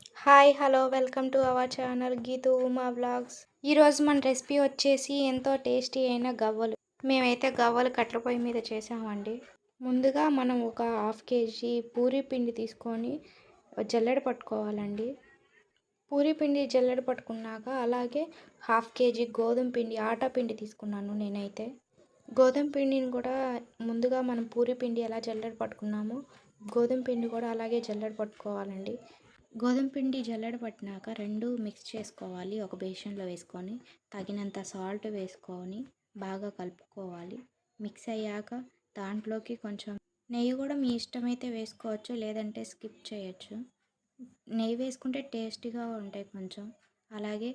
Hi hello welcome to our channel Geethu Uma vlogs. ఈరోజు మన recipe వచ్చేసి ఎంతో టేస్టీ అయిన గవ్వలు. మేమైతే గవ్వలు కట్ల పొయ్యి మీద చేసామండి. ముందుగా మనం ఒక హాఫ్ కేజీ పూరి పిండి తీసుకొని జల్లెడ పట్టుకోవాలండి. పూరి పిండి జల్లెడ పట్టుకున్నాక అలాగే హాఫ్ కేజీ గోధుమ పిండి ఆటా పిండి తీసుకున్నాను నేనైతే. గోధుమ పిండిని కూడా ముందుగా మనం పూరి పిండి ఎలా జల్లెడ పట్టుకున్నామో గోధుమ పిండి కూడా అలాగే జల్లెడ పట్టుకోవాలండి. గోధుమ పిండి జల్లెడ పట్టినాక రెండు మిక్స్ చేసుకోవాలి. ఒక బేషన్లో వేసుకొని తగినంత సాల్ట్ వేసుకొని బాగా కలుపుకోవాలి. మిక్స్ అయ్యాక దాంట్లోకి కొంచెం నెయ్యి కూడా మీ ఇష్టమైతే వేసుకోవచ్చు లేదంటే స్కిప్ చేయొచ్చు. నెయ్యి వేసుకుంటే టేస్టీగా ఉంటాయి కొంచెం. అలాగే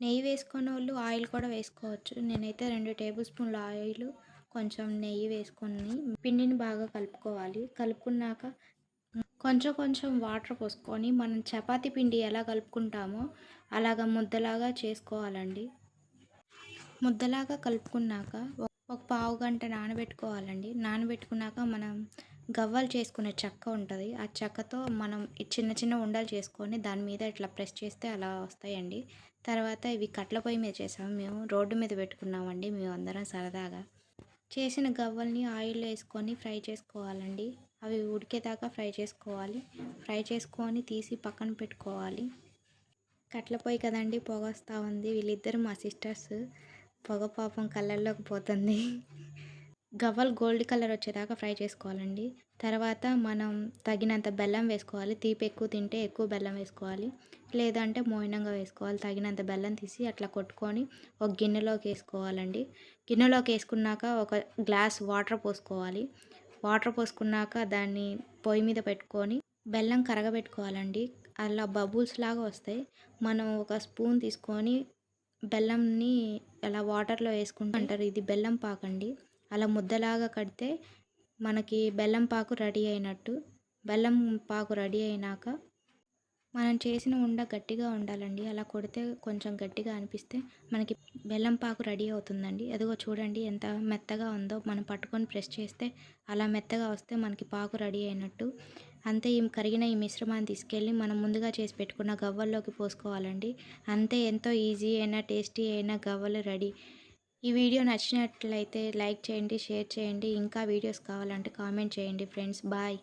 నెయ్యి వేసుకున్న వాళ్ళు ఆయిల్ కూడా వేసుకోవచ్చు. నేనైతే రెండు టేబుల్ స్పూన్ల ఆయిల్ కొంచెం నెయ్యి వేసుకొని పిండిని బాగా కలుపుకోవాలి. కలుపుకున్నాక కొంచెం కొంచెం వాటర్ పోసుకొని మనం చపాతీ పిండి ఎలా కలుపుకుంటామో అలాగ ముద్దలాగా చేసుకోవాలండి. ముద్దలాగా కలుపుకున్నాక ఒక పావు గంట నానబెట్టుకోవాలండి. నానబెట్టుకున్నాక మనం గవ్వలు చేసుకునే చెక్క ఉంటుంది. ఆ చెక్కతో మనం చిన్న చిన్న ఉండలు చేసుకొని దాని మీద ఇట్లా ప్రెస్ చేస్తే అలా వస్తాయండి. తర్వాత ఇవి కట్ల పొయ్యి మీద చేసాము. మేము రోడ్డు మీద పెట్టుకున్నామండి. మేము అందరం సరదాగా. చేసిన గవ్వల్ని ఆయిల్ వేసుకొని ఫ్రై చేసుకోవాలండి. అవి ఉడికేదాకా ఫ్రై చేసుకోవాలి. ఫ్రై చేసుకొని తీసి పక్కన పెట్టుకోవాలి. కట్ల పొయ్యి కదండి పొగ వస్తూ ఉంది. వీళ్ళిద్దరు మా సిస్టర్స్. పొగ పాపం కలర్లోకి పోతుంది. గవ్వలు గోల్డ్ కలర్ వచ్చేదాకా ఫ్రై చేసుకోవాలండి. తర్వాత మనం తగినంత బెల్లం వేసుకోవాలి. తీపి ఎక్కువ తింటే ఎక్కువ బెల్లం వేసుకోవాలి. లేదంటే మోయినంగా వేసుకోవాలి. తగినంత బెల్లం తీసి అట్లా కొట్టుకొని ఒక గిన్నెలోకి వేసుకోవాలండి. గిన్నెలోకి వేసుకున్నాక ఒక గ్లాస్ వాటర్ పోసుకోవాలి. వాటర్ పోసుకున్నాక దాన్ని పొయ్యి మీద పెట్టుకొని బెల్లం కరగబెట్టుకోవాలండి. అలా బబుల్స్ లాగా వస్తాయి. మనం ఒక స్పూన్ తీసుకొని బెల్లంని అలా వాటర్లో వేసుకుంటూ అంటారు ఇది బెల్లం పాకండి. అలా ముద్దలాగా కడితే మనకి బెల్లం పాకు రెడీ అయినట్టు. బెల్లం పాకు రెడీ అయినాక మనం చేసిన ఉండ గట్టిగా ఉండాలండి. అలా కొడితే కొంచెం గట్టిగా అనిపిస్తే మనకి బెల్లం పాకు రెడీ అవుతుందండి. అదిగో చూడండి ఎంత మెత్తగా ఉందో. మనం పట్టుకొని ప్రెస్ చేస్తే అలా మెత్తగా వస్తే మనకి పాకు రెడీ అయినట్టు. అంతే ఈ కరిగిన ఈ మిశ్రమాన్ని తీసుకెళ్ళి మనం ముందుగా చేసి పెట్టుకున్న గవ్వల్లోకి పోసుకోవాలండి. అంతే ఎంతో ఈజీ అయినా టేస్టీ అయినా గవ్వలు రెడీ. ఈ వీడియో నచ్చినట్లయితే లైక్ చేయండి షేర్ చేయండి. ఇంకా వీడియోస్ కావాలంటే కామెంట్ చేయండి ఫ్రెండ్స్. బాయ్.